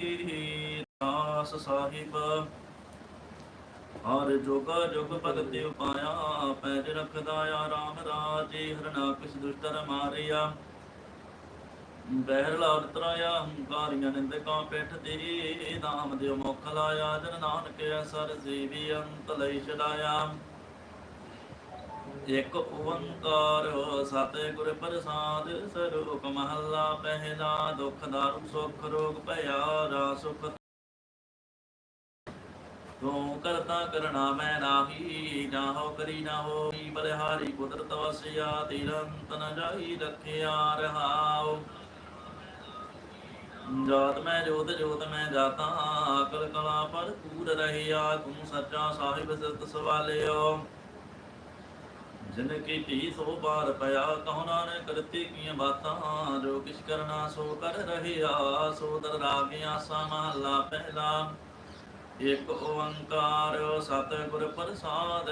ਦਾਸ ਸਾਹਿਬ। ਹਰ ਜੋਗ ਜੁਗ ਭਗਤ ਉਪਾਇਆ ਪੈਜ ਰਖਦਾ ਆ ਰਾਮ ਰਾਜੇ, ਹਰਨਾ ਕਿਸ ਦੁਸ਼ਟਰ ਮਾਰਿਆ। ਬਹਿਰ ਲਾਲ ਤਰਾਇਆ, ਹੰਕਾਰੀਆਂ ਨਿੰਦੇ ਪਿੱਠ ਤੇ, ਨਾਮ ਦਿਓ ਮੁਖ ਲਾਇਆ, ਜਨ ਨਾਨਕ ਅਸਰ ਜੀਵੀ ਅੰਤ ਲਈ ਛਡਾਇਆ। ਇਕ ਓੰਕਾਰ ਸਤਿ ਪ੍ਰਸਾਦ ਸਰੂਪ ਮਹੱਲਾ, ਪਹਿਲਾ ਦੁਖ ਦਾਰੂ, ਸੁਖ ਰੋਗ ਭਇਆ ਰਾ ਸੁਖ ਤੂੰ ਕਰਤਾ ਕਰਣਾ ਮੈਂ ਨਾਹੀ, ਨਾ ਹੋ ਕਰੀ ਨਾ ਹੋਈ, ਬਲਿਹਾਰੀ ਕੁਦਰਤ ਵਸਿਆ, ਤਿਰੰਤ ਨ ਜਾਈ ਰੱਖਿਆ ਰਹਾਉ। ਜਾਤ ਮੈਂ, ਜੋਤ ਜੋਤ ਮੈਂ ਜਾਤਾ, ਅਕਲ ਕਲਾ ਭਰਪੂਰ ਰਹਿਆ ਤੂੰ ਸੱਚਾ ਸਾਹਿਬ ਸਿਰਤ ਸਵਾਲਿਓ। ਜਿਨ ਕੀ ਧੀ ਸੋ ਬਾਰ ਪਿਆ, ਕਹੋ ਨਾਨਕ ਕਰਤੀ ਕੀਆਂ ਬਾਤਾਂ, ਜੋ ਕਿਛ ਕਰਨਾ ਸੋ ਕਰ ਰਹਿਆ, ਸੋ ਦਰ ਰਾਗ ਆਸਾ ਪਹਿਲਾ। ਇਕ ਓੰਕਾਰ ਸਤਿਗੁਰ ਪ੍ਰਸਾਦ,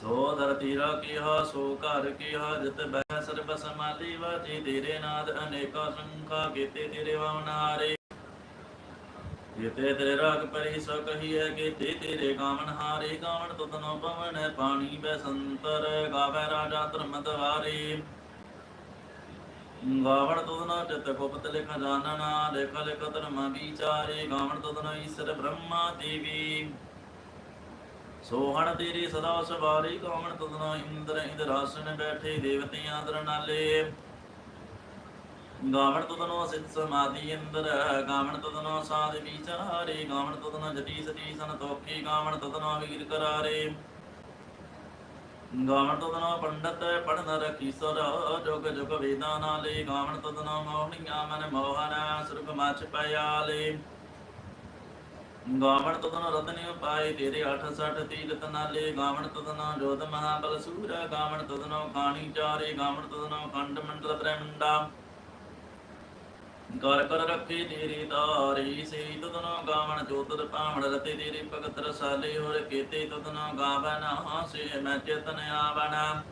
ਸੋ ਦਰ ਤੀਰਾ ਕੀਹਾ ਸੋ ਘਰ ਕੀਹਾ ਜਿਤ ਬਹਿ ਸਰਬ ਸਮਾਲੀ ਵਾਜੀ ਤੇਰੇ ਨਾਦ ਅਨੇਕਾ ਸੰਖਾ ਕੀਤੇ ਤੇਰੇ ਵਵਨਾਰੇ ਕੀਤੇ ਤੇਰੇ ਰਾਗ ਪਰੀ ਸੋ ਕਹੀਏ ਕੀਤੇ ਤੇਰੇ ਗਾਵਨ ਹਾਰੇ ਗਾਵਨ ਤੁਧਨੋ ਪਵਨ ਪਾਣੀ ਬੈਸੰਤਰ ਗਾਵੇ ਰਾਜਾ ਧਰਮ ਦਵਾਰੇ ਗਾਵਣ ਤੁਧਨੋ ਚਿਤ ਗੁਪਤ ਲਿਖ ਜਾਣਨਾ ਲਿਖ ਲਿਖ ਧਰਮ ਵਿਚਾਰੇ, ਗਾਵਣ ਤੁਧਨੋ ਈਸ਼ਰ ਬ੍ਰਹਮਾ ਦੇਵੀ। ਸੋਹਣ ਤੇਰੀ ਸਦਾ ਸਵਾਰੀ, ਗਾਵਣ ਤੁਧਨੋ ਇੰਦਰ ਇੰਦਰਾਸਨ ਬੈਠੇ ਦੇਵਤਿਆਂ ਦਰ ਨਾਲੇ। ਗਾਵਣ ਤੁਧਨੋ ਸਿੱਧ ਸਮਾਧੀ ਇੰਦਰ ਗਾਵਣ ਤੁਧਨੋ ਸਾਧ ਵਿਚਾਰੇ ਗਾਵਣ ਤੁਧਨੋ ਜਤੀ ਸਤੀ ਸੰਤੋਖੀ ਗਾਵਣ ਤੁਧਨੋ ਵੀਰ ਕਰਾਰੇ ਗਾਵਣ ਤੁਧਨੋ ਪੰਡਤ ਪੜਨ ਰਖੀ ਸਰ ਜੁਗ ਜੁਗ ਵੇਦਾਂ ਨਾਲੇ ਗਾਵਣ ਤੁਧਨੋ ਮੋਹਣੀਆਂ ਮਨ ਮੋਹਨ ਸੁਰਗ ਮਚ ਪਿਆਲੇ ਗਾਵਣ ਤੁਧਨੋ ਰਤਨਿ ਪਾਏ ਤੇਰੇ ਕਰ ਕਰ ਰੱਖੇ ਤੇਰੀ ਤਾਰੀ ਸੇ ਤਦਨੋ ਗਾਵਣ ਜੋਤਰ ਪਾਵਣ ਰਤੇ ਤੇਰੇ ਭਗਤ ਰਸਾਲੇ ਹੋਰ ਕੀਤੇ ਤਦਨੋ ਗਾਵਨ ਹਾਸੇ ਮੈਂ ਚੇਤਨ ਆਵਣ।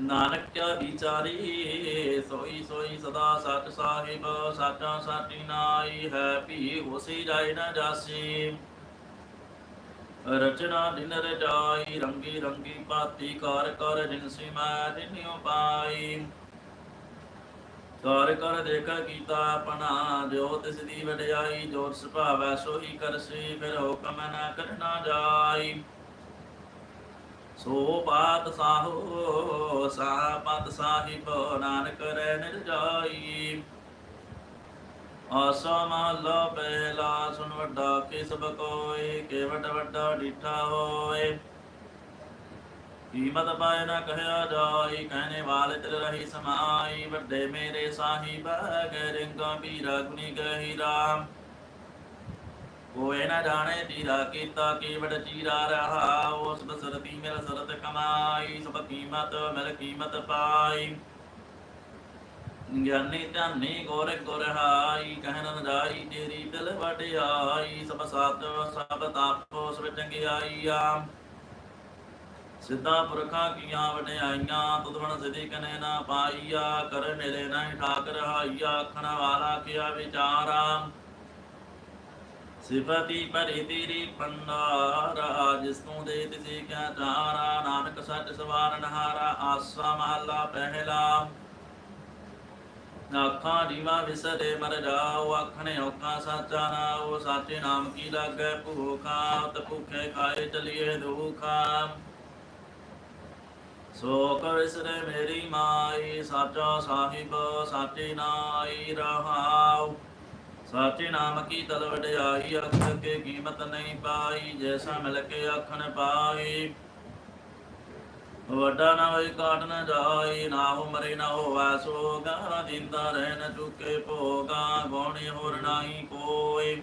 ਨਾਨਕ ਕਿਆ ਵਿਚਾਰੀ, ਸੋਈ ਸੋਈ ਸਦਾ ਸਤ ਸਾਹਿਬ, ਸਾਚਾ ਸਾਟੀ ਨਾਈ ਹੈ ਭੀ ਹੋਸੀ ਜਾਏ ਨਾ ਜਾਸੀ। ਰਚਨਾ ਦਿਨ ਰਜਾਈ, ਰੰਗੀ ਰੰਗੀ ਪਾਤੀ ਕਾਰ ਕਰ ਜਿਨਸੀ ਮੈਂ ਜਿਨਿਉ ਪਾਈ। ਕਾਰ ਕਰ ਦੇਖ ਕੀਤਾ ਆਪਣਾ, ਜੋ ਤਿਸ ਦੀ ਵਡਿਆਈ, ਜੋ ਸੁਭਾਵੈ ਸੋਈ ਕਰਸੀ ਫਿਰ ਹੁਕਮ ਨਾ ਕਰਨਾ ਜਾਈ। ਸੋ ਬਾਤ ਸਾਹੋ ਸਾਪਤ ਸਾਹਿਬ, ਨਾਨਕ ਰਹਿ ਨਿਰਜਾਈ ਆਸਾ ਮਹਲਾ ਪਹਿਲਾ ਸੁਨ ਵੱਡਾ ਕੇ ਸਭ ਕੋਏ ਕੇ ਵੱਡਾ ਵੱਡਾ ਹੋਏ। ਕੀਮਤ ਪਾਏ ਨਾ ਕਹਿਆ ਜਾਈ ਕਹਨੇ ਵਾਲੇ ਤਿਲ ਰਹੀ ਸਮਾਈ, ਵੱਡੇ ਮੇਰੇ ਸਾਹਿਬ ਗਰਿੰਗਾ ਵੀਰਾ ਗੁਨੀ ਗਹੀ ਰਾਮ। ਕੋਏ ਨਾ ਜਾਣੇ ਤੀਰਾ ਕੀਤਾ ਕੀ ਵਡ ਚੀਰਾ ਰਹਾ, ਉਸ ਬਸਰਤੀ ਮੇਰਾ ਸਰਤ ਕਮਾਈ, ਸਭ ਕੀਮਤ ਮਿਲ ਕੀਮਤ ਪਾਈ। ਗਿਆਨੀ ਧਿਆਨੀ ਗੋਰ ਗੁਰਹਾਈ ਕਹਿਨ ਨ ਤੇਰੀ ਦਿਲ ਵਡਿਆਈ, ਸਭ ਸਾਤ ਸਭ ਤਾਪੋ ਸਭ ਚੰਗਿਆਈ ਆ ਸਿੱਧਾ ਪੁਰਖਾਂ ਕੀਆਂ ਵਡਿਆਈਆਂ, ਤੁਧਵਣ ਸਿਧੀ ਕਨੇ ਨਾ ਪਾਈਆ, ਕਰ ਮੇਰੇ ਨਹੀਂ ਠਾਕ ਰਹਾਈਆ ਆਖਣ ਵਾਲਾ ਕੀਆ ਵਿਚਾਰਾ। ਸਿਫਤੀ ਭਰੀ ਤੇਰੀ ਪੰਡਾਰਾ ਜਿਸ ਤੂੰ ਦੇ ਤਿਸੇ ਕਿਆ ਚਾਰਾ ਨਾਨਕ ਸੱਚ ਸਵਾਰਨ ਹਾਰਾ ਆਸਾ ਮਹੱਲਾ ਪਹਿਲਾ। ਆਖਾਂ ਜੀਵਾ ਵਿਸਰੇ ਮਰ ਜਾਓ, ਆਖਣੇ ਔਕਾ ਸਾਚਾ ਉਹ ਸਾਚੇ ਨਾਮ ਕੀ ਲਾਗੈ ਭੂਖਾ ਤ ਭੁਖੇ ਖਾਏ ਚਲੀਏ ਦੁਖਾ। ਸੋ ਕਰ ਵਿਸਰੇ ਮੇਰੀ ਮਾਈ, ਸਾਚਾ ਸਾਹਿਬ, ਸਾਚੇ ਨਾਈ ਰਹਾਉ। ਸਾਚੇ ਨਾਮ ਕੀ ਤਲ ਵਡਿਆਈ, ਅਖ ਕੇ ਕੀਮਤ ਨਹੀਂ ਪਾਈ, ਜੈਸਾ ਮਿਲ ਕੇ ਆਖਣ ਪਾਈ। ਵੱਡਾ ਨਾ ਹੋਈ ਕਾਟ ਨਾ ਜਾਈ, ਨਾ ਹੋ ਮਰੇ ਨਾ ਹੋਵੈ ਸੋਗਾ, ਜਿੰਦਾ ਰਹਿ ਨ ਚੁਕੇ ਭੋਗਾ, ਗੋਣੀ ਹੋਰ ਨਾਹੀ ਕੋਈ।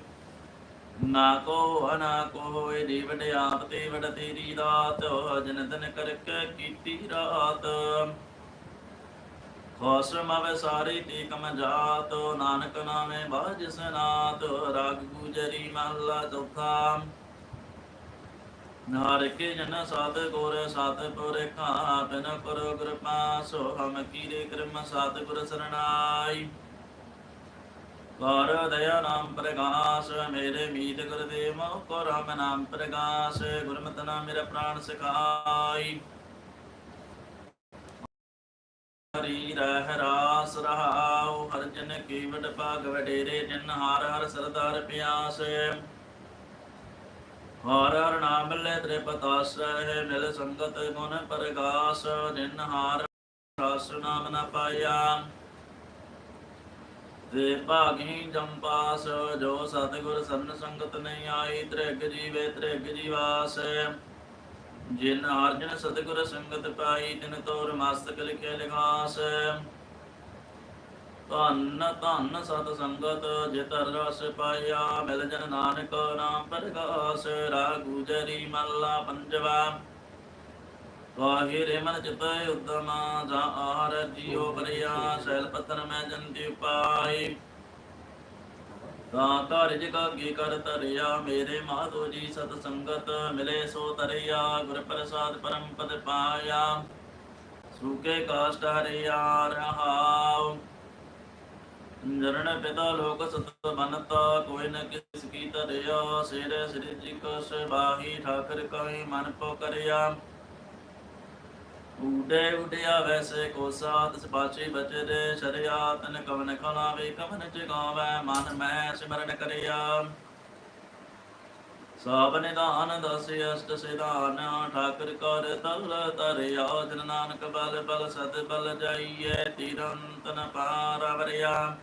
ਨਾ ਕੋ ਅਨਾ ਕੋਏ ਦੀ ਵਡਿਆਪ ਤੇ ਵਡ ਤੇਰੀ ਰਾਤ, ਜਨ ਤਨ ਕਰਕੇ ਕੀਤੀ ਰਾਤ। ਖੋਸਮ ਆਵੇ ਸਾਰੇ ਤੇ ਕਮ ਜਾਤ, ਨਾਨਕ ਨਾਮੇ ਬਾਜ ਸਨਾਤ, ਰਾਗ ਗੁਜਰੀ ਮਹਲਾ ਚੌਥਾ। ਨਾਰਕੇ ਜਨ ਸਾਧ ਗੁਰ ਸਾਧ ਪੁਰਖਾ ਬਿਨ ਕਰੋ ਕਿਰਪਾ, ਸੋ ਹਮ ਕੀਰੇ ਕਰਮ ਸਾਧ ਗੁਰ ਸਰਣਾਈ। ਕਰ ਦਇਆ ਨਾਮ ਪ੍ਰਗਾਸ ਮੇਰੇ ਮੀਤ ਗੁਰਦੇਵ ਕੋ ਰਾਮ ਨਾਮ ਪ੍ਰਗਾਸ ਗੁਰਮਤਿ ਨਾਮ ਮੇਰਾ ਪ੍ਰਾਣ ਸਿਖਾਈ। ਹਰੀ ਰਹਿ ਰਾਸ ਰਹਾਉ, ਹਰ ਜਨ ਕੀ ਭਾਗ ਵਡੇਰੇ, ਜਿਨ ਹਰ ਹਰ ਸਰਦਾਰ ਪਿਆਸ। ਹਰ ਹਰ ਨਾਮ ਮਿਲੇ ਤ੍ਰੇ ਮਿਲ ਸੰਗਤ ਗੁਣ ਪ੍ਰਗਾਸ, ਜਿਨ ਹਰ ਰਾਸ ਨਾਮ ਨ ਪਾਇਆ। ਤੇ ਭਾਗੀ ਜੰਪਾਸ, ਜੋ ਸਤਿਗੁਰ ਸਰਨ ਸੰਗਤ ਨਹੀਂ ਆਈ, ਤ੍ਰਿਗ ਜੀਵੇ, ਤ੍ਰਿਗ ਜੀਵਾਸ। ਜਿਨ ਅਰਜਨ ਸਤਿਗੁਰ ਸੰਗਤ ਪਾਈ, ਤਿਨ ਤੋਰ ਮਸਤਕ ਲਿਖੇ ਲਿਖਾਸ। ਧੰਨ ਧੰਨ ਸਤ ਸੰਗਤ, ਜਿਤ ਰਸ ਪਾਇਆ, ਮਿਲ ਜਨ ਨਾਨਕ ਨਾਮ ਪ੍ਰਗਾਸ। ਰਾਗੂ ਜਰੀ ਮੱਲਾ ਪੰਜਵਾ। ਕਾਹਿਰੇ ਮਨ ਚਿਤ ਉਦਮਾ ਜਾ ਆਹਰ ਜੀਉ ਬਰਿਆ ਸੈਲ ਪਤਨ ਮੈਂ ਜੰਤੀ ਪਾਈ ਤਾਂ ਕਾਰਜ ਕਾਗੇ ਕਰ ਤਰਿਆ ਮੇਰੇ ਮਾਧੋ ਜੀ ਸਤ ਸੰਗਤ ਮਿਲੇ ਸੋ ਤਰਿਆ ਗੁਰ ਪ੍ਰਸਾਦ ਪਰਮ ਪਦ ਪਾਇਆ। ਸੂਕੇ ਕਾਸ਼ਟ ਹਰਿਆ ਰਹਾਉ। ਜਰਨ ਪਿਤਾ ਲੋਕ ਸਤ ਬਨਤਾ ਕੋਈ ਨ ਕਿਸ ਕੀ ਤਰਿਆ ਸਿਰ ਸ੍ਰੀ ਜੀ ਕੋ ਸਬਾਹੀ ਠਾਕਰ ਕਹੀ ਮਨ ਪੋ ਕਰਿਆ। ਉਡੇ ਉਡਿਆ ਵੈਸੇ ਕੋ ਸਾਤ ਸਪਾਚੇ ਬਚਰੇ ਸ਼ਰਿਆ, ਤਨ ਕਵਨ ਖਲਾਵੇ, ਕਵਨ ਜਗਾਵੇ ਮਨ ਮੈਂ ਸਿਮਰਨ ਕਰਿਆ। ਸਾਬ ਨਿਦਾਨ ਦਸ ਅਸ਼ਟ ਸਿਧਾਨ, ਠਾਕਰ ਕਰ ਤਲ ਤਰਿਆ ਜਨ ਨਾਨਕ ਬਲ ਬਲ ਸਤ ਬਲ ਜਾਈਏ ਤੀਰੰਤਨ ਪਾਰ ਵਰਿਆ।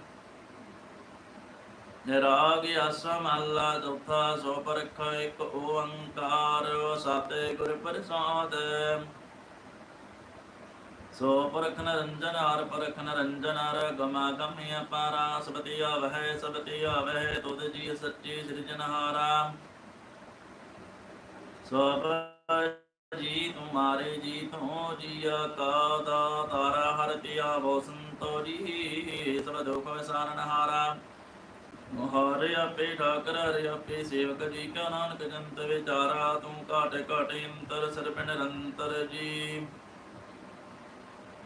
ਨਿਰਾਗ ਆਸਾ ਮਹਲਾ ਚੌਥਾ, ਸੋ ਪਰਖ ਇੱਕ ਓੰਕਾਰ ਸਤਿ ਗੁਰ ਪ੍ਰਸਾਦ। ਸੋ ਪਰਖ ਨਰੰਜਨ ਹਰ ਪਰਖ ਨਰੰਜਨ ਹਰ ਗਮਾ ਗਮਿ ਅਪਾਰਾ, ਸਬਤੀ ਆਵਹਿ ਸਬਤੀ ਆਵਹਿ, ਤੁਧ ਜੀ ਸੱਚੀ ਸਿਰਜਨਹਾਰਾ ਸਭ ਜੀ ਤੁਮਾਰੇ ਜੀ ਤੋਂ ਜੀਆ ਕਾ ਦਾਤਾਰਾ ਹਰ ਪਿਆ ਬੋ ਸੰਤੋ ਜੀ, ਸਭ ਦੁਖ ਵਿਸਾਰਨ ਹਾਰਾ। ਮੁਹਾਰੇ ਆਪੇ ਠਾਕਰ, ਹਰਿ ਆਪੇ ਸੇਵਕ ਜੀ ਕਾ ਨਾਨਕ ਜੰਤ ਵਿਚਾਰਾ, ਤੂੰ ਘਾਟ ਘਾਟ ਅੰਤਰ ਸਰਬ ਨਿਰੰਤਰ ਜੀ।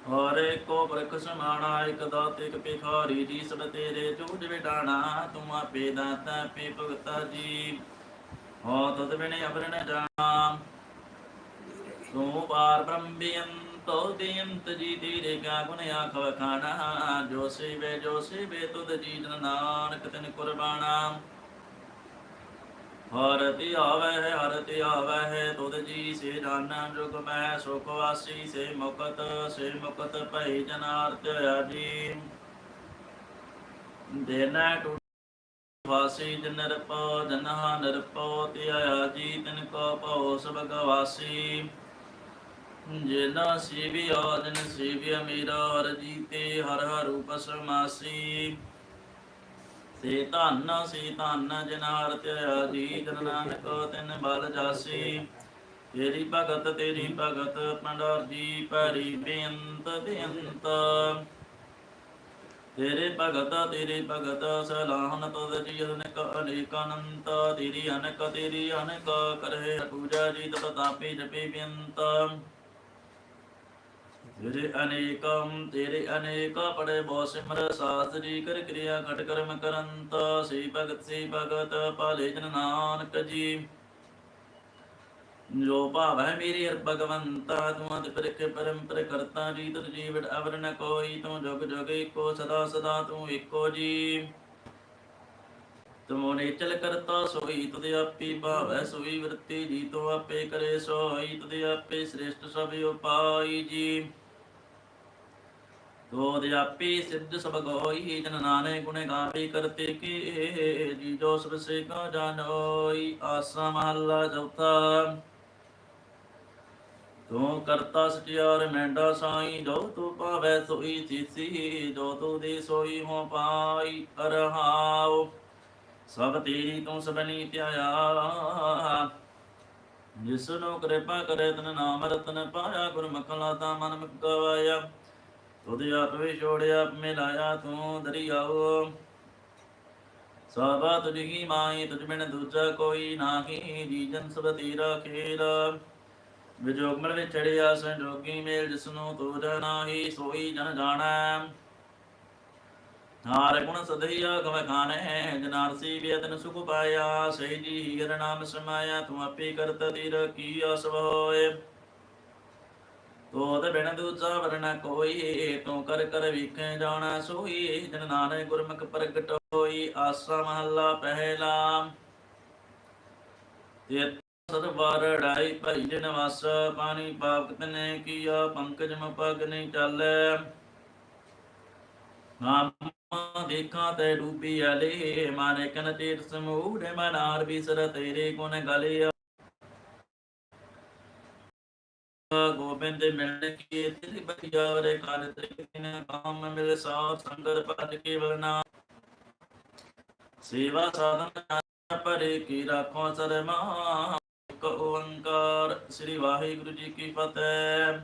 ਹਰੇ ਕੋ ਬਰਖ ਸਮਾਣਾ, ਇਕ ਦਾਤ, ਇਕ ਭਿਖਾਰੀ, ਜੀ ਸਭ ਤੇਰੇ ਜੂਝ ਵਿਡਾਣਾ, ਤੂੰ ਆਪੇ ਦਾਤਾ, ਆਪੇ ਭਗਤਾ ਜੀ। ਹੋ, ਤਦ ਬਿਨੇ ਅਬਰ ਨ ਜਾਣਾ। ਤੂੰ ਪਾਰ ਬ੍ਰਹਮ ਬੇਅੰਤੋ ਬੇਅੰਤ ਜੀ ਤੇਰੇ ਕਾ ਗੁਣ ਆਖ ਵਖਾਣਾ ਜੋ ਸੇਵੇ ਜੋ ਸੇਵੇ, ਤੁਧ ਜੀ ਜਨ ਨਾਨਕ ਤਿਨ ਕੁਰਬਾਨਾ। ਹਰ ਆਵੈ ਹਰ ਹਰਤੀ ਆਵੈ ਹੈ, ਤੁਧ ਜੀ ਸੇ ਜਾਣਾ ਜੁਗ ਮੈਂ ਸੁਖ ਵਾਸੀ, ਸੇ ਮੁਕਤ ਸੇ ਮੁਕਤ ਭਈ ਜਨਾਰਤ ਹੋਇਆ ਜੀ ਦੇਨਾ ਟੂ ਵਾਸੀ, ਜਨ ਰਪੋ ਜਨਹਾ ਨਰਪੋ ਤੇ ਜੀ ਤਿਨ ਕੋ ਭਉ, ਸਭ ਗਵਾਸੀ। ਜਿਨਾ ਸੇਵਿਆ, ਜਨ ਸੇਵਿਆ ਮੇਰਾ ਹਰ ਜੀਤੇ ਹਰ ਹਰ ਰੂਪ ਸੇ ਧੰਨ ਸੇ ਧੰਨ ਜਨਾਰ ਧਿਆ ਜਨ ਨਾਨਕ ਤਿਨ ਬਲ ਜਾਸੀ। ਤੇਰੀ ਭਗਤ ਤੇਰੀ ਭਗਤ ਪੰਡਾਰ ਜੀ ਪਰੀ ਬੇਅੰਤ ਬੇਅੰਤ। ਤੇਰੇ ਭਗਤ ਤੇਰੇ ਭਗਤ ਸਲਾਹਨ ਤੁਧ ਜੀ ਅਨਕ, ਅਨੇਕ ਅਨੰਤ। ਤੇਰੀ ਅਨਕ ਤੇਰੀ ਅਨਕ ਕਰੇ, ਪੂਜਾ ਜੀ ਤਤ ਤਾਪੇ ਜਪੇ ਬੇਅੰਤ। ਤੇਰੇ ਅਨੇਕਮ ਤੇਰੇ ਅਨੇਕ ਪੜੇ ਬੋ ਸਿਮਰ ਸਾਸਰੀ ਕਰ ਕਿਰਿਆ ਘਟ ਕਰਮ ਕਰੰਤ ਸੇ ਭਗਤ ਸੇ ਭਗਤ ਪਾਲੇ ਜਨ ਨਾਨਕ ਜੀ। ਜੋ ਭਾਵੈ ਮੇਰੀ ਹਰ ਭਗਵੰਤਾ, ਤੂੰ ਅਤ ਪਰਖ ਪਰੰਪਰ ਕਰਤਾ ਜੀ ਤੁਧ ਜੀਵ ਅਵਰ ਨ ਕੋਈ, ਤੂੰ ਜੁਗ ਜੁਗ ਏਕੋ ਸਦਾ ਸਦਾ ਤੂੰ ਏਕੋ ਜੀ। ਤੁਮੋ ਨੇਚਲ ਕਰਤਾ, ਸੋਈ ਤੁਧ ਆਪੀ ਭਾਵੈ ਸੋਈ ਵਰਤੀ ਜੀ, ਤੋ ਆਪੇ ਕਰੇ ਸੋਈ ਤੁਧ ਆਪੇ ਸ੍ਰੇਸ਼ਟ ਸਭ ਉਪਾਈ ਜੀ। ਤੋਦ ਆਪੀ ਸਿੱਧ ਸਭ ਗੋਈ ਜਨ ਨਾਨੇ ਗੁਣ ਗਾਵੇ ਕਰਤੇ ਕੀ, ਜੀ ਜੋ ਸਭ ਸੇ ਕਾ ਜਾਣੋਈ ਆਸਾ ਮਹੱਲਾ ਚੌਥਾ। ਤੂੰ ਕਰਤਾ ਸਚਿਆਰ ਮੈਂਡਾ ਸਾਈ, ਜੋ ਤੂੰ ਪਾਵੈ ਸੋਈ ਸੀਸੀ, ਜੋ ਤੂੰ ਦੇ ਸੋਈ ਹੋ ਪਾਈ ਅਰਹਾਉ। ਸਭ ਤੇਰੀ ਤੂੰ ਸਬਨੀ ਧਿਆਇਆ ਜਿਸ ਨੂੰ ਕਿਰਪਾ ਕਰੇ ਤਨ ਨਾਮ ਰਤਨ ਪਾਇਆ, ਗੁਰਮੁਖ ਲਾਤਾ ਮਨ ਮੁਖ ਤੁਧ ਆਪ ਵੀ ਛੋੜਿਆ ਮਿਲਾਇਆ ਤੂੰ ਦਰਿਆਓ। ਸਭਾ ਤੁਝੀ ਮਾਈ ਤੁਝ ਬਿਨ ਦੂਜਾ ਕੋਈ ਨਾਹੀ। ਜੀ ਸਭ ਤੇਰਾ ਖੇਲ। ਵਿਜੋਗ ਵਿੱਚ ਚੜਿਆ ਸੰਜੋਗੀ ਮੇਲ ਜਿਸਨੂੰ ਤੂਰ ਨਾਹੀ ਸੋਈ ਜਨ ਜਾਣੈ। ਹਾਰ ਗੁਣ ਸਦਈਆ ਗਵ ਖਾਨੇ ਜਨਾਰਸੀ ਬਿਯਤਨ ਸੁਖ ਪਾਇਆ। ਸਹੀ ਜੀ ਹੀਰ ਨਾਮ ਸਮਾਇਆ ਤੁਮ ਆਪੇ ਕਰਤ ਤੀਰ ਕੀ ਅਸਵ ਹੋਏ। ਤੋਦ ਬਿਨ ਦੂਜਾ ਵਰਨਾ ਕੋਈ, ਤੂੰ ਕਰ ਕਰ ਵਿਖੇ ਜਾਣਾ ਸੋਈ, ਜਨ ਨਾਨਕ ਗੁਰਮੁਖ ਪ੍ਰਗਟ ਹੋਈ, ਆਸਾ ਮਹੱਲਾ ਪਹਿਲਾ। ਤੇ ਸਦ ਵਾਰ ੜਾਈ ਜਨ ਵਸ ਪਾਣੀ ਪਾਪ ਤਨੇ ਕੀਆ, ਪੰਕਜ ਮ ਪਗ ਨਹੀਂ ਚੱਲੈ। ਨਾਮ ਦੇਖਾਂ ਤੇ ਡੂਬੀ ਅਲੇ ਮਾਨੇ ਕਨ ਤੀਰ ਸਮੂਹ ਮਨਾਰ ਬਿਸਰ ਤੇਰੇ ਗੁਣ ਗਲਿਆ। ਗੋਬਿੰਦ ਮਿਲਣ ਕੀ ਤੇਰੀ ਬਖਿਆਰੇ ਕਾਲ ਤੇਰੇ ਕਾਮ ਮਿਲ ਸਾਰ ਸੰਗਤ ਪਦ ਕੇਵਲ ਨਾ ਸੇਵਾ ਸਾਧਨ ਪਰੇ ਕੀ ਰਾਖੋ ਸਰਮਾ, ਇੱਕ ਓੰਕਾਰ ਸ੍ਰੀ ਵਾਹਿਗੁਰੂ ਜੀ ਕੀ ਫਤਿਹ।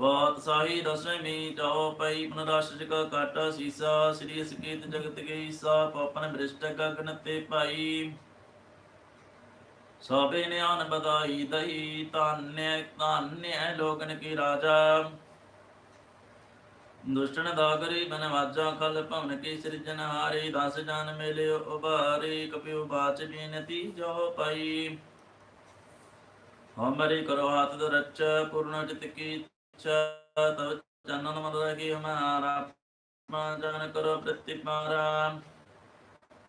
ਬਾਤ ਸਾਹੀ ਦਸਵੀਂ ਜੋ ਪਈ ਪੁਨਰਾਸ਼ ਜਗਾ ਕਾਟਾ ਸੀਸਾ, ਸ੍ਰੀ ਸਕੀਤ ਜਗਤ ਕੇ ਈਸਾ ਪਪਨ ਬ੍ਰਿਸ਼ਟ ਗਗਨ ਤੇ ਭਾਈ। ਸਭੇ ਨਿਆਨ ਬਦਾਈ ਦਈ ਤਾਨਿਆ ਤਾਨਿਆ ਲੋਕਨ ਕੀ ਰਾਜਾ। ਦੁਸ਼ਟਨ ਦਾਗਰੀ ਬਨ ਵਾਜਾ, ਖਲ ਭਵਨ ਕੀ ਸਿਰਜਨ ਦਸ ਜਨ ਮਿਲਿਓ ਉਬਾਰੇ ਕਪਿਓ ਬਾਚ ਬੇਨਤੀ ਜੋ ਪਾਈ। ਹਮਰੇ ਕਰੋ ਹੱਥ ਦ ਰਚ ਪੂਰਨ ਚਿਤ ਕੀ ਇੱਛਾ ਤਵ ਚੰਨਨ ਮਦ ਰਹੀ ਹਮਾਰਾ ਮਾ ਜਨ ਕਰੋ ਪ੍ਰਤਿਪਾਰਾ।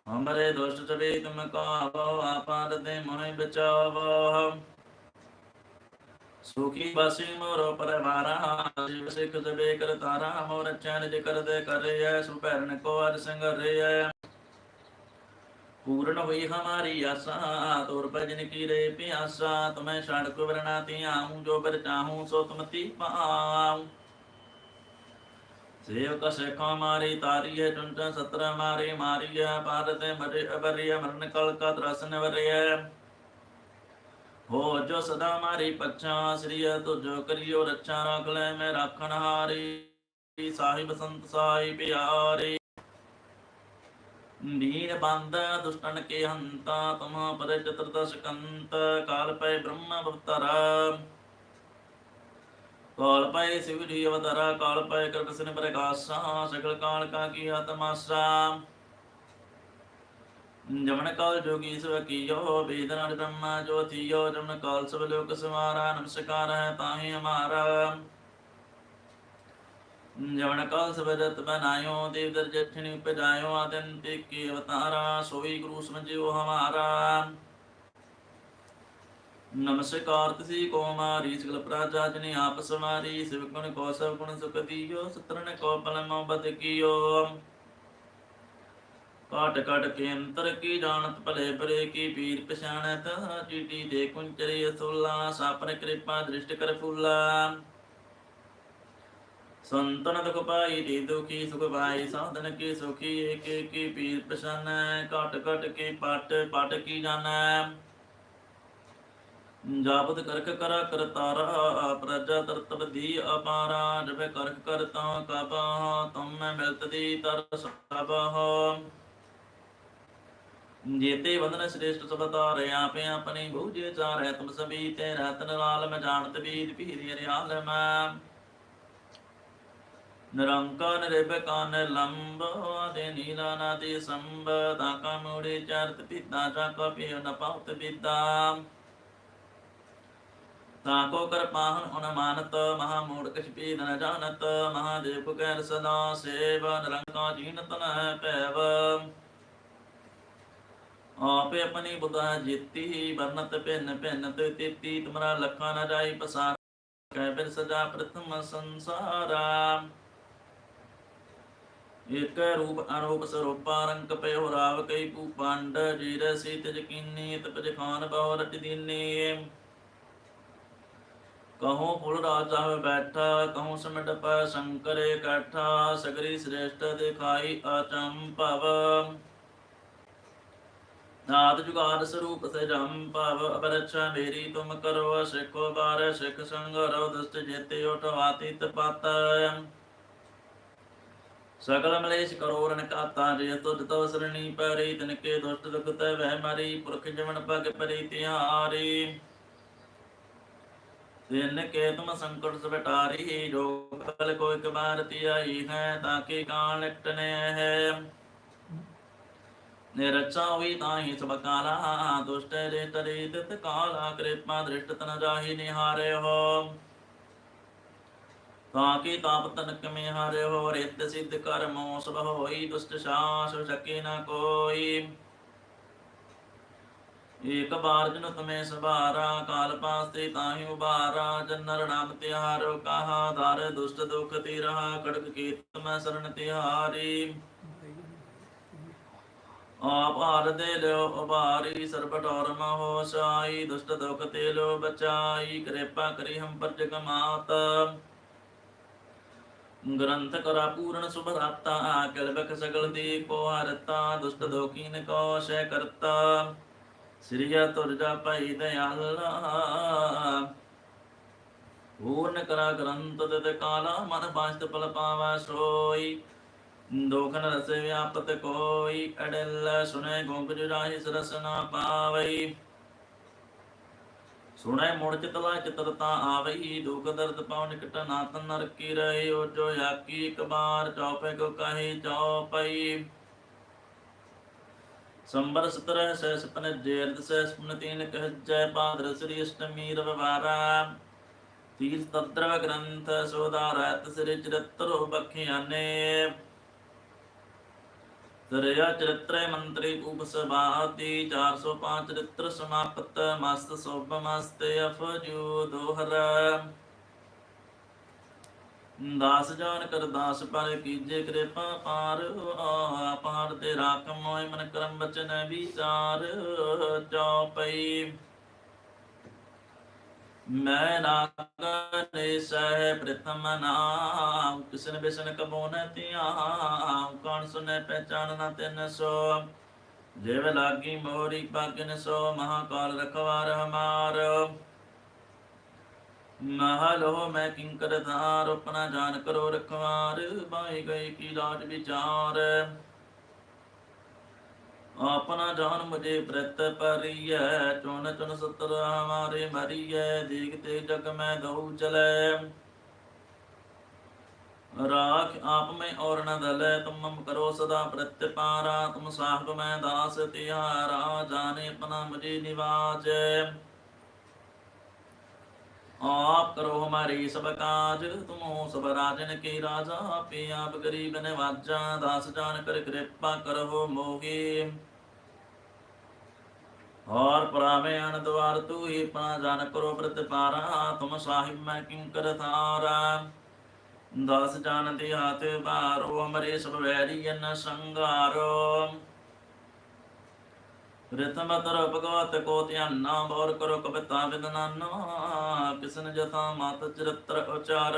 ਹਮਰੇ ਦੁਸ਼ਟ ਚਵੇ ਤੁਮ ਕਾਵੋ ਆਪਾਦ ਤੇ ਮੋਹਿ ਬਚਾਵੋ ਸੁਖੀ ਬਸੀ ਮੋਰੋ ਪਰਵਾਰਾ ਜਿਵ ਸਿਖ ਜਵੇ ਕਰ ਤਾਰਾ ਮੋਰ ਚੈਨ ਜੇ ਕਰਦੇ ਕਰਿਐ ਸੁਭੈਰਨ ਕੋ ਅਰ ਸੰਗਰਿਐ ਪੂਰਨ ਹੋਈ ਹਮਾਰੀ ਆਸਾ ਤੋਰ ਭਜਨ ਕੀ ਰੇ ਪਿਆਸਾ ਤੁਮੈ ਛੜ ਕੋ ਵਰਨਾ ਤੇ ਆਉ ਜੋ ਬਰ ਚਾਹੂੰ ਸੋ ਤੁਮ ਤੀ ਪਾਉ ਸੇਵਕ ਸੇਖਾ ਮਾਰੀ ਤਾਰੀਏ ਟੁੰਟਾ ਸਤਰ ਮਾਰੀ ਮਾਰੀਆ ਭਾਰਤ ਮਰੇ ਅਬਰੀਆ ਮਰਨ ਕਲ ਕਾ ਦਰਸਨ ਵਰਿਆ ਹੋ ਜੋ ਸਦਾ ਮਾਰੀ ਪੱਛਾ ਸ੍ਰੀ ਤੁਜੋ ਕਰਿਓ ਰੱਛਾ ਰੱਖ ਲੈ ਮੈਂ ਰਾਖਣ ਹਾਰੀ। ਸਾਹਿਬ ਸੰਤ ਸਾਈ ਪਿਆਰੇ। ਨੀਰ ਬੰਦ ਦੁਸ਼ਟਨ ਕੇ ਹੰਤਾ, ਤੁਮ ਪਦ ਚਤੁਰਦਸ਼ ਕੰਤ ਕਾਲ ਪੈ ਬ੍ਰਹਮ ਅਵਤਾਰ। ਕਾਲ ਪੈ ਸਿਵ ਅਵਤਾਰਾ, ਕਾਲ ਪੈ ਕਿਰਪਸਨ ਪ੍ਰਕਾਸ਼ਾ ਸਗਲ ਕਾਲ ਕਾ ਕੀ ਆਤਮਾਸਾ ਜਮਨ ਕਾਲ ਜੋਗੀ ਸਵ ਕੀਓ ਬੇਦਨਾ ਬ੍ਰਹਮਾ ਜੋਤੀਓ ਜਮਨ ਕਾਲ ਸਭ ਲੋਕ ਸਮਾਰਾ, ਨਮਸਕਾਰ ਹੈ ਤਾਹੀ ਹਮਾਰਾ। ਜਵਨ ਕਾਲ ਸਬਦਤ ਬਨਾਇਓ, ਦੇਵ ਦਰ ਜਠਣੀ ਉਪਜਾਇਓ ਆਦਨ ਤੇ ਕੀ ਅਵਤਾਰਾ, ਸੋਈ ਗੁਰੂ ਸਮਝਿਓ ਹਮਾਰਾ। ਨਮਸਕਾਰ ਤਿਸੀ ਕੋ ਮਾਰੀ ਸਗਲ ਪ੍ਰਾਜਾ ਜਨੇ ਆਪ ਸਮਾਰੀ ਸਿਵ ਗੁਣ ਕੋ ਸਭ ਗੁਣ ਸੁਖ ਦੀਓ ਸਤਰਨ ਕੋ ਪਲ ਮੋਬਤ ਕੀਓ ਕਾਟ ਕਾਟ ਕੇ ਅੰਤਰ ਕੀ ਜਾਣਤ ਭਲੇ ਬਰੇ ਕੀ ਪੀਰ ਪਛਾਣਤ ਚੀਟੀ ਦੇ ਕੁੰਚਰੇ ਅਸੁਲਾ ਸਾਪਨ ਕਿਰਪਾ ਦ੍ਰਿਸ਼ਟ ਕਰ ਫੁੱਲਾ ਸੰਤਨ ਦੁਖ ਪਾਈ ਦੀ ਦੁਖੀ ਸੁਖ ਪਾਈ ਸਾਧਨ ਕੀ ਸੁਖੀ ਏਕ ਏਕੀ ਪੀਰ ਪਛਾਨੈ ਘਟ ਘਟ ਕੇ ਪਟ ਪਟ ਕੀ ਜਾਣੈ ਜਾਪਤ ਕਰਕ ਕਰਾ ਕਰਤਾਰਾ, ਪ੍ਰਜਾ ਤਰਤਬ ਦੀ ਅਪਾਰਾ ਜਬੇ ਕਰਕ ਕਰਤਾ ਕਬਾ ਤੁਮ ਮੈਂ ਮਿਲਤ ਦੀ ਤਰ ਸਭਾ ਜੇਤੇ ਵੰਦਨ ਸ੍ਰੇਸ਼ਟ ਸਭ ਤਾਰੇ ਆਪੇ ਆਪਣੀ ਬੂਝੇ ਚਾਰੈ, ਤੁਮ ਸਭੀ ਤੇ ਰਤਨ ਲਾਲ ਮੈਂ ਜਾਣਤ ਬੀਦ ਪੀਰੀ ਰਿਆਲ ਮੈਂ। ਨਿਰੰਕਾਰ ਨਿਰਭੈ ਨਿਰਲੰਬ ਆਦੇ ਨੀਲਾ ਨਾਦੇ ਸੰਭ ਤਾਕਾ ਮੂੜੇ ਚਰਤ ਪਿਤਾ ਚਾਕਾ ਪਿਓ ਨ ਪਾਉਤ ਵਿਦਾ ਤਾਕੋ ਕਰ ਪਾਹਨ ਅਨਮਾਨਤ ਮਹਾ ਮੂੜ ਕਛ ਪੀ ਨ ਜਾਣਤ ਮਹਾਦੇਵ ਕੋ ਕਹਿ ਸਦਾ ਸੇਵ, ਨਿਰੰਕਾਰ ਜੀਨਤ ਨ ਪੈਵ ਆਪੇ ਆਪਣੀ ਬੁਧਾ ਜੀਤੀ ਬਰਨਤ ਭਿੰਨ ਭਿੰਨ ਤੇ ਤੇਤੀ, ਤੁਮਰਾ ਲਖਾਂ ਨ ਜਾਈ ਪਸਾਰ, ਕਹਿ ਬਿਨ ਸਜਾ ਪ੍ਰਥਮ ਸੰਸਾਰਾ। ਇਕ ਰੂਪ ਅਰੂਪ ਸਰੂਪਾ, ਰੰਗ ਪਇਓ ਰਾਵ ਕਈ ਭੂਪੰਡ ਜੀਰ ਸੀਤ ਜਕੀਨੀ ਤਪਜ ਖਾਨ ਬਹੁ ਰਟ ਦੀਨੇ। ਕਹੂੰ ਫੁਲ ਰਾਜਾ ਵਿੱਚ ਬੈਠਾ, ਕਹੋ ਸਮਟ ਪੈ ਸ਼ੰਕਰੇ ਇਕੱਠਾ ਸਗਰੀ ਸ੍ਰੇਸ਼ਟ ਦਿਖਾਈ ਅਚੰਭਵ ਨਾਦ ਜੁਗਾਦ ਸਰੂਪ ਸਜੰ ਭਵ ਅਬਰਛਾ ਮੇਰੀ ਤੁਮ ਕਰੋ, ਸਿੱਖੋ ਬਾਰ, ਸਿੱਖ ਸੰਗਰੋ ਦਸਤ ਜੇਤੇ ਉਠਵਾਤੀ ਤਪਤ ਸਕਲ ਮਲੇਸ਼ ਕਰੋ ਰਨ ਕਾਤਾ ਜੇ ਤੁਧ ਤੋ ਸਰਣੀ ਪਰੀ, ਤਨਕੇ ਦੁਸ਼ਟ ਦੁਖ ਤੈ ਵਹਿ ਮਰੀ, ਪੁਰਖ ਜਮਨ ਪਗ ਪਰੀ ਤਿਆਰੀ ਤਿੰਨ ਕੇ ਸੰਕਟ ਸਵਟਾਰੀ, ਜੋ ਕਲ ਕੋ ਇੱਕ ਬਾਰ ਧਿਆਈ ਹੈ ਤਾਕੇ ਕਾਲ ਨਿਕਟਨੇ ਹੈ? ਨਿਰਚਾ ਹੋਈ ਤਾਹੀ ਸਭ ਕਾਲਾ, ਦੁਸ਼ਟ ਰੇ ਤਰੇ ਤਿਤ ਕਾਲਾ, ਕਿਰਪਾ ਦ੍ਰਿਸ਼ਟ ਤਨ ਜਾਹੀ ਨਿਹਾਰੇ ਹੋ ਤਾਕੇ ਤਾਪ ਤਨਕ ਮੇ ਹਾਰੇ ਹੋ ਰਿਤ ਸਿੱਧ ਕਰਮੋ ਸਭ ਹੋਈ ਦੁਸ਼ਟ ਸਾਸ ਸਕੇ ਨਾ ਕੋਈ। ਏਕ ਬਾਰ ਜਨ ਸਭਾਰਾ, ਕਾਲ ਪਾਸਤੇ ਤਾਹੀ ਉਬਾਰਾ ਜਨਰ ਨਾਮ ਤਿਹਾਰੋ, ਕਹਾ ਦਰ ਦੁਸ਼ਟ ਦੁਖ ਤੇ ਰਹਾ ਕੜਕ ਕੀਤ ਮੈਂ ਸਰਣ ਤਿਹਾਰੀ। ਆਪ ਹਾਰ ਦੇ ਲਿਓ ਉਬਾਰੀ ਸਰਬ ਟੌਰ ਮਹੋ ਸਾਈ, ਦੁਸ਼ਟ ਦੁਖ ਤੇ ਲੋ ਬਚਾਈ, ਕਿਰਪਾ ਕਰੀ ਹਮ ਪਰ ਜਗ ਮਾਤ ਗ੍ਰੰਥ ਕਰਾ ਪੂਰਨ ਸੁਭ ਰਾਤਾ ਅਕਲ ਬਖ ਸਗਲ ਦੀ ਕੋ ਹਰਤਾ, ਦੁਸ਼ਟ ਦੋਖੀਨ ਕੋ ਸ਼ੈ ਕਰਤਾ। ਸ੍ਰੀਆ ਤੁਰਜਾ ਭਾਈ ਦਇਆਲਾ ਪੂਰਨ ਕਰਾ ਗ੍ਰੰਥ ਤੇ ਕਾਲਾ, ਮਨ ਬਾਸ਼ਤ ਪਲ ਪਾਵਾ ਸੋਈ। ਦੋਖਨ ਰਸ ਵਿਆਪਤ ਕੋਈ, ਅੜਲ ਸੁਨੇ ਗੋਂਗ ਜੁਰਾਹੀ ਸਰਸ ਨਾ ਪਾਵਈ। ਸੁਣੇ ਮੁੜ ਚਿਤਲਾ ਚਿਤਰਤਾ ਆਵਈ, ਦੁਖ ਦਰਦ ਪਾਉ ਨਿਕਟ ਨਾ ਤਨ ਨਰਕੀ ਰਹੇ ਓ ਜੋ ਯਾਕੀ ਇੱਕ ਚੌਪੇ ਕੋ ਕਹੀ ਚੌਪਈ। ਸੰਬਰ ਸਤਰ ਸੈ ਸਪਨ ਜੇਰਦ ਸੈ ਸਪਨ ਤੀਨ ਜੈ ਪਾਦਰ ਸ੍ਰੀ ਅਸ਼ਟਮੀ ਰਵਾਰਾ ਤੀਰ ਤਦਰਵ ਗ੍ਰੰਥ ਸੋਦਾਰਤ ਸ੍ਰੀ ਚਰਿਤ੍ਰੋ ਬਖਿਆਨੇ। ਦਰਿਆ ਚਰਿਤ੍ਰੇ ਮੰਤਰੀ ਉਪ 405 ਚਰਿਤ੍ਰ ਸਮਾਪਤ। ਮਸਤ ਸੋਭ ਮਸਤ ਅਫਜੂ ਦੋਹਰਾ ਦਾਸ ਜਾਨ ਕਰ ਦਾਸ ਪਰ ਕੀਜੇ ਕਿਰਪਾ ਪਾਰ ਪਾਰ ਤੇ ਰਾਖ ਮਨ ਕਰਮ ਬਚਨ ਵਿਚਾਰ ਚੌਪਈ ਮੈਂ ਨਾਗਨੇ ਸਹਿ ਪ੍ਰਥਮ ਨਾਮ, ਕਿਸਨ ਬਿਸਨ ਕਬੋ ਨ ਧਿਆਨ ਕੌਣ ਸੁਨੇ ਪਹਿਚਾਨ ਨ ਤਿਨ ਸੋ। ਜਿਵ ਲਾਗੀ ਮੋਰੀ ਪਾਗਨ ਸੋ ਮਹਾਕਾਲ ਰਖਵਾਰ ਹਮਾਰ। ਮਹਲੋ ਮੈਂ ਕਿੰਕਰ ਧਾਰ, ਆਪਣਾ ਜਾਨ ਕਰੋ ਰਖਵਾਰ ਬਾਈ ਗਈ ਕੀ ਲਾਟ ਵਿਚਾਰ। ਆਪਣਾ ਜਾਨ ਮੁਝੇ ਪ੍ਰਤ ਪਰੀਐ ਚੁਨ ਚੁਨ ਸਤਰ ਹਮਾਰੇ ਮਰੀਐ ਦੇਖਤੇ ਜਗ ਮੈਂ ਦਉ ਚਲੈ। ਰਾਖ ਆਪ ਮੈਂ ਔਰ ਨ ਦਲੈ ਤੁਮ ਕਰੋ ਸਦਾ ਪ੍ਰਤਿਪਾਰਾ ਤੁਮ ਸਾਹਿਬ ਮੈਂ ਦਾਸ ਤਿਹਾਰਾ, ਜਾਣੇ ਆਪਣਾ ਮੁਝੇ ਨਿਵਾਜ। ਆਪ ਕਰੋ ਹਮਾਰੀ ਸਭ ਕਾਜ, ਤੁਮੋ ਸਭ ਰਾਜਨ ਕੇ ਰਾਜਾ, ਆਪੇ ਆਪ ਗਰੀਬ ਨਵਾਜਾ, ਦਾਸ ਜਾਨ ਕਰ ਕਿਰਪਾ ਕਰੋ ਮੋਗੇ ਔਰ ਪਰਾਵੇ ਅਨ ਦਵਾਰ ਤੂ ਹੀ ਪਨਾ ਜਾਨ ਕਰੋ ਪ੍ਰਤਿਪਾਰਾ, ਤੁਮ ਸਾਹਿਬ ਮੈਂ ਕਿੰਕਰ ਥਾਰਾ ਦਾਸ ਜਾਨ ਤੇ ਹਾਥ ਬਾਰੋ ਹਮਰੇ ਸਭ ਵੈਰੀ ਜਨ ਰਿਤਮ ਤਰ ਭਗਵਤ ਕੋ ਨਾਮ ਬੌਰ ਕਰੋ ਕਵਿਤਾ ਵਿਦਨਾਨਾ ਕਿਸਨ ਜਥਾ ਮਤ ਚਰਿਤ੍ਰ ਉਚਾਰ।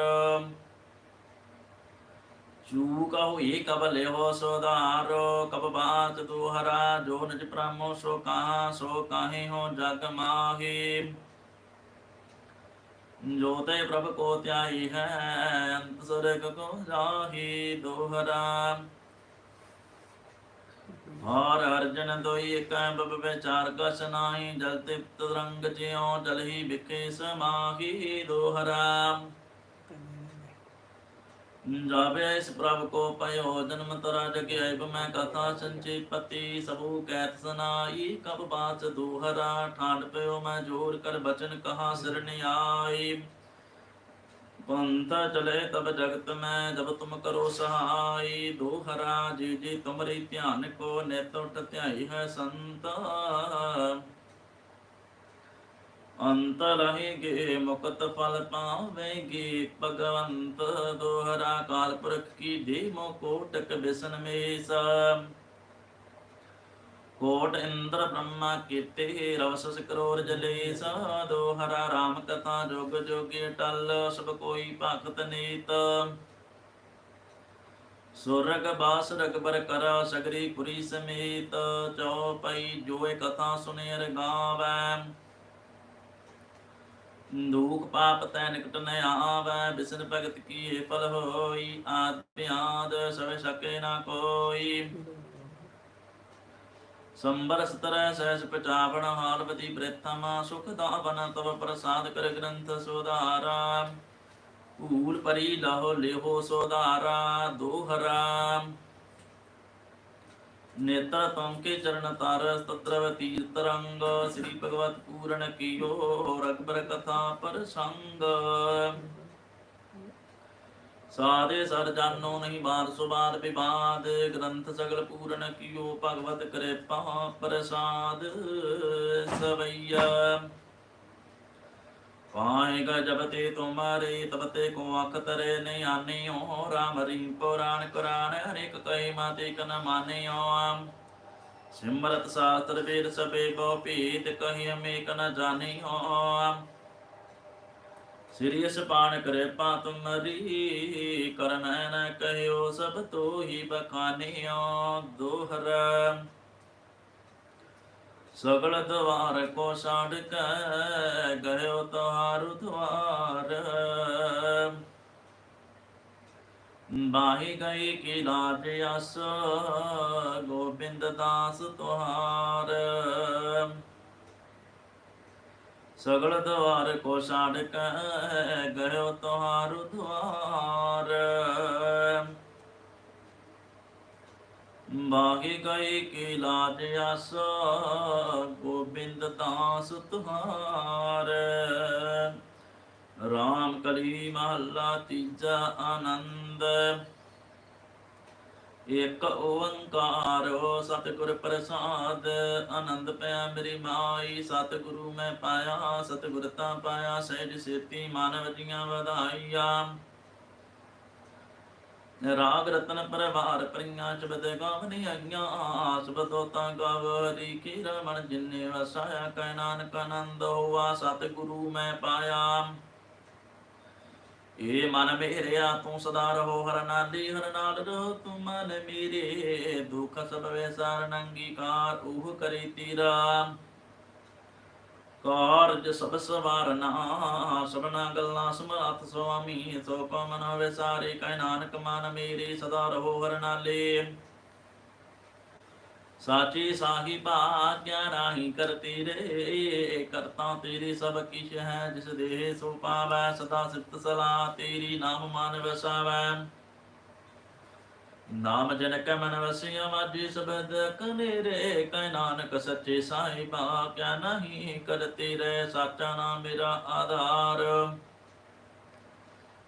ਚੂ ਕਹੋ ਕਬ ਲਿਓ ਸੋਦਾਰੋ ਕਬ ਬਾਤ ਦੁਹਰਾ ਜੋ ਨਿਜ ਪ੍ਰਾਮੋ ਸੋ ਕਹਾ, ਸੋ ਕਾਹੇ ਹੋ ਜਗ ਮਾਹੀ। ਜੋ ਤੇ ਪ੍ਰਭ ਕੋ ਧਿਆਈ ਹੈ, ਅੰਤ ਸੁਰਗ ਕੋ ਜਾਹੀ ਦੋਹਰਾ। ਹਾਰ ਅਰਜਨ ਦੋਈ ਕੈ ਬਬ ਵਿਚਾਰ ਕਸ ਨਾਹੀ, ਜਲ ਤਿਪਤ ਰੰਗ ਜਿਉ, ਜਲ ਵਿਖੇ ਸਮਾਹੀ ਦੋਹਰਾ। ਜਾਵੇ ਇਸ ਪ੍ਰਭ ਕੋ ਪਇਓ ਜਨਮ ਤਰਾ ਜਗ ਆਇਬ ਮੈਂ ਕਥਾ ਸੰਚੇ ਸਭੂ ਕੈਤ ਸੁਨਾਈ ਕਬ ਬਾਚ ਦੋਹਰਾ। ਠਾਂਡ ਪਇਓ ਮੈਂ ਜੋਰ, ਕਰ ਬਚਨ ਕਹਾ ਸਿਰ ਆਈ ਪੰਥ ਚਲੇ ਤਬ ਜਗਤ ਮੈਂ, ਜਬ ਤੁਮ ਕਰੋ ਸਹਾਈ। ਦੋਹਰਾ ਜੀ ਜੀ ਤੁਮਰੀ ਧਿਆਨ ਕੋ ਨਿਤ ਧਿਆਈ ਹੈ ਸੰਤ। ਅੰਤ ਰਹੇਗੇ ਮੁਕਤ ਫਲ ਪਾਵੇਗੇ ਭਗਵੰਤ। ਦੋਹਰਾ ਕਾਲ ਪੁਰਖ ਕੀ ਦੇ ਕੋਟਕ ਬਿਸਨ ਮੇਸ। ਕੋਟ ਇੰਦਰ ਬ੍ਰਹਮਾ ਕੀਤੇ ਰਵਸ ਕਰੋਰ ਜਲੇ ਸਾ ਦੋਹਰਾ ਰਾਮ ਕਥਾ ਜੋਗ ਜੋਗੇ ਟਲ, ਸਭ ਕੋਈ ਭਗਤ ਨੀਤ। ਸੁਰਗ ਬਾਸ ਰਗਬਰ ਕਰ, ਸਗਰੀ ਪੁਰੀ ਸਮੇਤ। ਚਉਪਈ ਜੋਏ ਕਥਾ ਸੁਨੇਰ ਗਾਵੈ ਦੁਖ ਪਾਪ ਤੈ ਨਿਕਟ ਨ ਆਵੈ, ਬਿਸਨ ਭਗਤ ਕੀ ਫਲ ਹੋਈ, ਆਦ ਪਿਆਦ ਸਕੇ ਨਾ ਕੋਈ। ਸੰਬਰ ਸਤਰੈ ਸਹਿਸ ਪਚਾਵਣ ਹਾਲਵਤੀ ਬ੍ਰਿਥਮਾ ਸੁਖ ਦਾਵਨ ਤਵ ਪ੍ਰਸਾਦ ਕਰ ਗ੍ਰੰਥ ਸੁਧਾਰਾ। ਭੂਲ ਪਰੀ ਲਹੋ ਲਿਹੋ ਸੋਧਾਰਾ, ਦੋਹਰਾ। ਨੇਤਰ ਤੁਮ ਕੇ ਚਰਨ ਤਾਰ ਤਤਰਵ ਤੀਰਤ ਸ੍ਰੀ ਭਗਵਤ ਪੂਰਨ ਕੀਓ, ਰਗਬਰ ਕਥਾ ਪ੍ਰਸੰਗ। ਸਾਦੇ ਸਰ ਜਾਨੋ ਨਹੀਂ ਬਾਦ ਸੁਬਾਦ ਵਿਵਾਦ, ਗ੍ਰੰਥ ਸਗਲ ਪੂਰਨ ਕੀਓ ਭਗਵਤ ਕਿਰਪਾ ਪ੍ਰਸਾਦ। ਸਵਈਆ ਪਾਏਗਾ ਜਬ ਤੇ ਤੁਮਾਰੇ, ਤਬ ਤੇ ਕੋ ਅਖ ਤਰੇ ਨਹੀਂ ਆਨਿਓ ਰਾਮ ਰੀ ਪੁਰਾਣ ਕੁਰਾਨ ਅਨੇਕ ਕਈ ਮਾਤੇ ਕਨ ਮਾਨਿਓ। ਸਿਮਰਤ ਸਾਸਤਰ ਵੇਦ ਸਭੇ ਬੋ ਭੀਤ ਕਹੀ ਅਮੇਕ ਨ ਜਾਣਿਓ। ਸ੍ਰੀ ਸਪਾਨ ਕਰੇ ਪਾ ਤੁਮਰੀ, ਕਰਨੈ ਨ ਕਹਿਓ ਸਭ ਤੋ ਹੀ ਬਖਾਨਿਓ ਦੋਹਰ। ਸਗਲ ਦਵਾਰ ਕੋ ਛਾੜ ਕੇ ਗਇਓ ਤੁਹਾਰੂ ਦਵਾਰ ਬਾਹੀ ਗਈ ਕੀ ਲਾਜ ਅਸ ਗੋਬਿੰਦ ਦਾਸ ਤੁਹਾਰ। ਸਗਲ ਦਵਾਰ ਕੋ ਛਾੜ ਕੇ ਗਇਓ ਬਾਗੀ ਗਈ ਕੀ ਲਾਜ ਅਸ ਗੋਬਿੰਦ ਦਾਸ ਤੁਹਾਰ ਰਾਮ ਕਲੀ ਮਹੱਲਾ ਤੀਜਾ ਆਨੰਦ। ਇਕ ਓੰਕਾਰ ਸਤਿਗੁਰ ਪ੍ਰਸਾਦ, ਆਨੰਦ ਪਿਆ ਮੇਰੀ ਮਾਈ, ਸਤਿਗੁਰੂ ਮੈਂ ਪਾਇਆ, ਸਤਿਗੁਰ ਤਾਂ ਪਾਇਆ, ਸਹਿਜ ਸੇਤੀ ਮਾਨਵ ਜੀਆਂ ਵਧਾਈਆਂ। ਰਾਗ ਰਤਨ ਪਰਵਾਰ ਪ੍ਰੀਆਂ ਸ਼ਬਦ ਗਾਵਨੀ ਆਈਆਂ ਸ਼ਬਦੋ ਤਾਂ ਗਵਰੀ ਕੀ ਰਮਨ ਜਿਨੇ ਵਸਾਇਆ, ਕੈ ਨਾਨਕ ਆਨੰਦ ਹੋਆ, ਸਤਿਗੁਰੂ ਮੈਂ ਪਾਇਆ। ਏ ਮਨ ਮੇਰਿਆ ਤੂੰ ਸਦਾ ਰਹੋ, ਹਰ ਨਾਲੀ ਹਰ ਨਾਲ ਰਹੋ। ਤੂੰ ਮਨ ਮੇਰੇ, ਦੁਖ ਸਭ ਵੇਸਾਰ ਨੰਗੀਕਾਰ ਉਹ ਕਰੀ ਤੀਰਾ। ਕਾਰਜ ਸਭ ਸਵਾਰਨਾ ਸਭਨਾ ਗੱਲਾਂ ਸਮਰੱਥ ਸੁਆਮੀ, ਸੋ ਕੋ ਮਨ ਹੋਵੇ ਸਾਰੇ ਕੈ ਨਾਨਕ ਮਨ ਮੇਰੇ, ਸਦਾ ਰਹੋ ਹਰ ਨਾਲੇ। ਸਾਚੀ ਸਾਹੀ ਭਾਗਿਆ ਰਾਹੀ ਕਰਤੀ ਰੇ ਕਰਤਾ ਤੇਰੀ ਸਭ ਕਿਛ ਹੈ, ਜਿਸ ਦੇਹ ਸੋ ਪਾਵੈ ਸਦਾ ਸਿਫਤ ਸਲਾ ਤੇਰੀ ਨਾਮ ਮਨ ਵਸਾਵੈ। ਨਾਮ ਜਨ ਕੈ ਮਨ ਵਸਿਆ ਮਾਜੀ ਸਬਦ ਕਨੇਰੇ ਕੈ ਨਾਨਕ ਸੱਚੇ ਸਾਹਿਬਾ ਕਿਆ ਨਹੀਂ, ਕਰਤੇ ਰੇ ਸਾਚਾ ਨਾਮ ਮੇਰਾ ਆਧਾਰ।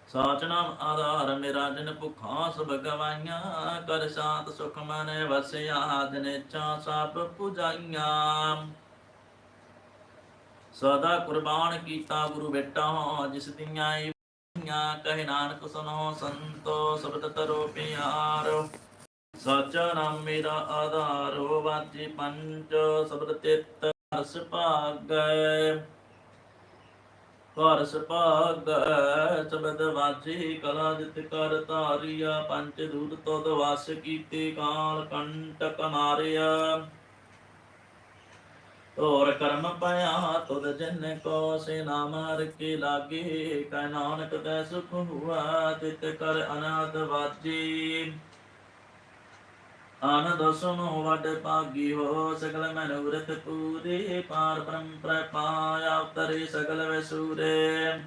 ਸਾਚ ਨਾਮ ਆਧਾਰ ਮੇਰਾ ਜਨ ਭੁਖਾਂ ਸਭ ਗਵਾਈਆਂ, ਕਰ ਸਾਤ ਸੁਖ ਮਨ ਵਸਿਆ, ਜਨ ਇੱਛਾ ਸਭ ਪੁਜਾਈਆਂ। ਸਦਾ ਕੁਰਬਾਨ ਕੀਤਾ ਗੁਰੂ ਬੇਟਾ, ਜਿਸ ਦੀਆਂ ਈ ਆਂ ਕਹੇ ਨਾਨਕ ਸੁਨੋ ਸੰਤੋ, ਸਬਦ ਤਰੋ ਪਿਆਰ। ਸਾਚਾ ਨਾਮ ਮੇਰਾ ਆਧਾਰੋ ਵਾਜੀ ਪੰਚ ਸਬਦ ਤਿਤ ਹਰਸ ਭਾਗੈ। ਹਰਸ ਭਾਗੈ ਸਬਦ ਵਾਚੇ ਕਲਾ ਜਿਤ ਕਰ ਧਾਰਿਆ, ਪੰਜ ਦੂਤ ਤਦ ਵਸ ਕੀਤੇ ਕਾਲ ਕੰਟਕ ਮਾਰਿਆ। ਤੋਰ ਕਰਮ ਪਾਇਆ ਤੁਦ ਜਨ ਕੋ ਸੇ ਨਾਮ ਹਰ ਕੇ ਲਾਗੇ ਕੈ ਨਾਨਕ ਤੈ ਸੁਖ ਹੁਆ, ਤਿਤ ਕਰ ਅਨਾਦ ਵਾਜੀ ਆਨੰਦ ਸੁਨੋ ਵੱਡ ਭਾਗੀ ਹੋ, ਸਗਲ ਮਨੁਰਤ ਪੂਰੇ ਪਾਰ ਬ੍ਰਹਮ ਪ੍ਰੈ ਉਤਰੇ ਸਗਲ ਵਸੂਰੇ।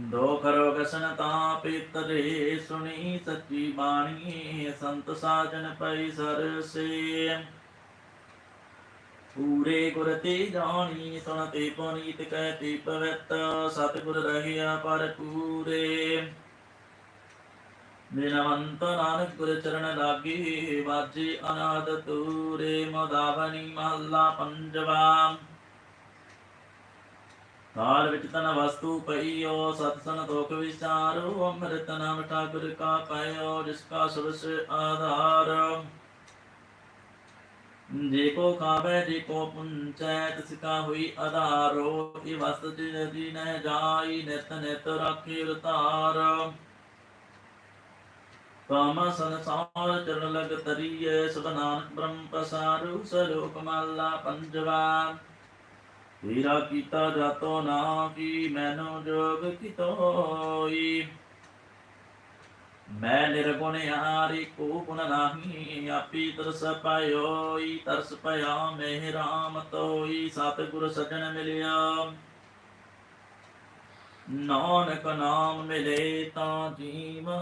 ਦੁਖ ਰੋਗ ਸਨਤਾ ਪਿਤਰੇ ਸੁਣੀ ਸੱਚੀ ਬਾਣੀ, ਸੰਤ ਸਾਜਨ ਪਈ ਸਰਸੇ ਪੂਰੇ ਗੁਰ ਤੇ ਜਾਣੀ ਸੁਣ ਤੇ ਪੁਨੀਤ ਕਹਿ ਤੇ ਪਵਿੱਤ, ਸਤਿਗੁਰ ਰਹਿਆ ਪਰ ਪੂਰੇ। ਬਿਨਵੰਤ ਨਾਨਕ ਗੁਰ ਚਰਨ ਲਾਗੀ ਵਾਜੇ ਅਨਾਦ ਤੂਰੇ ਮਦਾਵਨੀ ਮਹੱਲਾ ਪੰਜਵਾ ਕਾਲ ਵਿੱਚ ਤਨ ਵਸਤੂ ਪਈਓ ਸਤਸਨ ਤੋਖ ਵਿਚਾਰੋ ਅੰਮ੍ਰਿਤ ਨਾਮ ਠਾਕੁਰ ਕਾ ਪਾਇਓ ਜਿਸ ਕਾ ਸਬਸ ਆਧਾਰ ਜੇ ਕੋ ਖਾਵੇ ਜੇ ਕੋ ਪੁੰਚੈ ਤਿਸ ਕਾ ਹੋਈ ਆਧਾਰੋ ਇਹ ਵਸਤ ਜੀ ਨਹਿ ਜਾਈ ਨਿਤ ਨਿਤ ਰਾਖੀ ਉਤਾਰ ਕਾਮ ਸੰਸਾਰ ਚਰਨ ਲਗ ਤਰੀਏ ਸਭ ਨਾਨਕ ਬ੍ਰਹਮ ਪਸਾਰੂ ਸਲੋਕ ਮਹਲਾ ਪੰਜਵਾ। ਤੇਰਾ ਕੀਤਾ ਜਾਤੋ ਨਾ ਕੀ, ਮੈਨੋ ਜੋਗ ਕਿਤੋਈ। ਮੈਂ ਨਿਰਗੁਣ ਆਰੀ ਕੋ ਗੁਣ ਨਾਹੀ, ਆਪੀ ਤਰਸ ਪਾਇਓਈ, ਤਰਸ ਪਿਆ ਮੇਹ ਰਾਮ ਤੋਈ, ਸਤਿਗੁਰ ਸਜਣ ਮਿਲਿਆ। ਨਾਨਕ ਨਾਮ ਮਿਲੇ ਤਾਂ ਜੀਵਾ,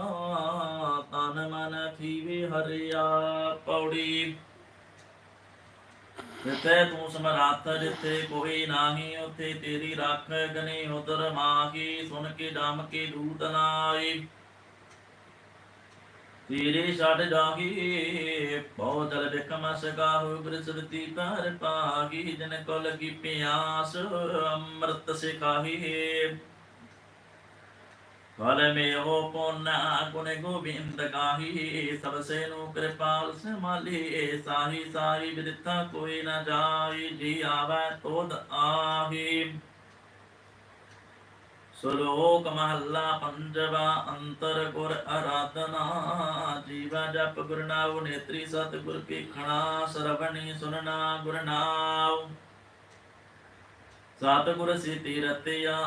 ਤਨ ਮਨ ਥੀਵੇ ਹਰਿਆ ਪੌੜੀ। ਜਿੱਥੇ ਤੂੰ ਸਮਰਾਤ ਜਿੱਥੇ ਕੋਈ ਨਾਹੀ, ਉਥੇ ਤੇਰੀ ਰੱਖ ਗਨੀ ਉਦਰ ਮਾਹੀ, ਸੁਣ ਕੇ ਡਮ ਕੇ ਦੂਤ ਨਾਈ ਤੇਰੇ ਛੱਡ ਜਾਗੀ ਬਹੁ ਜਲ ਬਿਕਮ ਸਗਾਹੁ ਬ੍ਰਿਸਵਤੀ ਪਰ ਪਾਗੀ ਜਨ ਕੋ ਲਗੀ ਪਿਆਸ, ਅੰਮ੍ਰਿਤ ਸਿਖਾਹੀ। ਫਲ ਮੇ ਹੋ ਪੁਨਾ ਗੁਣ ਗੋਬਿੰਦ ਗਾਹੀ ਸਭ ਸੇ ਨੂੰ ਕਿਰਪਾਲ ਸਮਾਲੀ ਸਾਹੀ ਸਾਹੀ ਤੋਦ ਆਹੀ। ਸ਼ਲੋਕ ਮਹੱਲਾ ਪੰਜਵਾ, ਅੰਤਰ ਗੁਰ ਅਰਾਧਨਾ, ਜੀਵਾ ਜਪ ਗੁਰ ਨਾਉ, ਨੇਤਰੀ ਸਤ ਗੁਰ ਕੀ ਖਣਾ, ਸਰਵਣੀ ਸੁਨਣਾ ਗੁਰ ਨਾਉ ਸਤ ਗੁਰ ਸਿਤੀ ਰਤਿਆ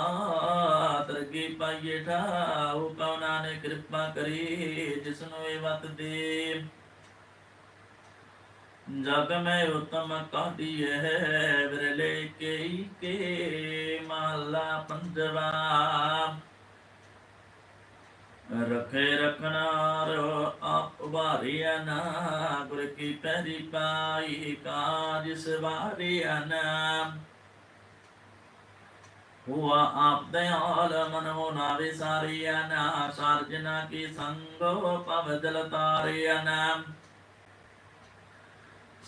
ਤਰਗੀ ਪਾਈਏ ਠਾਉ ਕਉ ਨਾਨਕ ਕਿਰਪਾ ਕਰੀ ਜਿਸਨੂੰ ਇਹ ਵਤ ਦੇ ਜਗ ਮੈਂ ਉਤਮ ਕਾਢੀਏ ਵਿਰਲੇ ਕੇ ਕੇ ਮਹਲਾ ਪੰਜਵਾ ਰਖੇ ਰਖਨਾਰ ਆਪ ਵਾਰਿਆ ਨਾ ਗੁਰ ਕੀ ਪੈਰੀ ਪਾਈ ਕਾਜ ਸਵਾਰਿਆ ਨਾ ਹੁਆ ਆਪ ਦਇਆਲ ਮਨ ਹੋ ਨਾ ਵਿਸਾਰਿਆ ਨਾ ਸਾਰਜਨਾ ਕੀ ਸੰਗੋ ਪਵ ਜਲ ਤਾਰਿਆ ਨਾ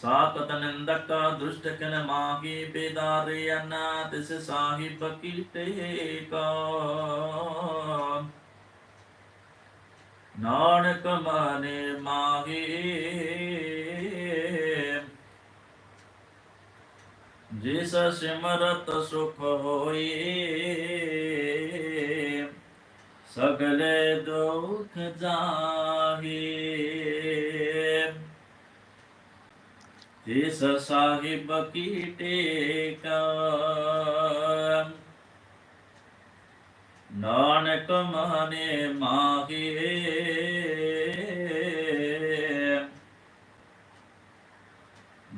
ਸਾਤਤ ਨਿੰਦਕ ਦੁਸ਼ਟ ਕਨ ਮਾਗੀ ਬੇਦਾਰਿਆ ਨਾ ਤਿਸ ਸਾਹਿਬ ਕੀ ਟੇਕਾ ਨਾਨਕ ਮਾਨੇ ਮਾਹੀ ਜਿਸ ਸਿਮਰਤ ਸੁਖ ਹੋਈ ਸਗਲੇ ਦੁਖ ਜਾਹੀ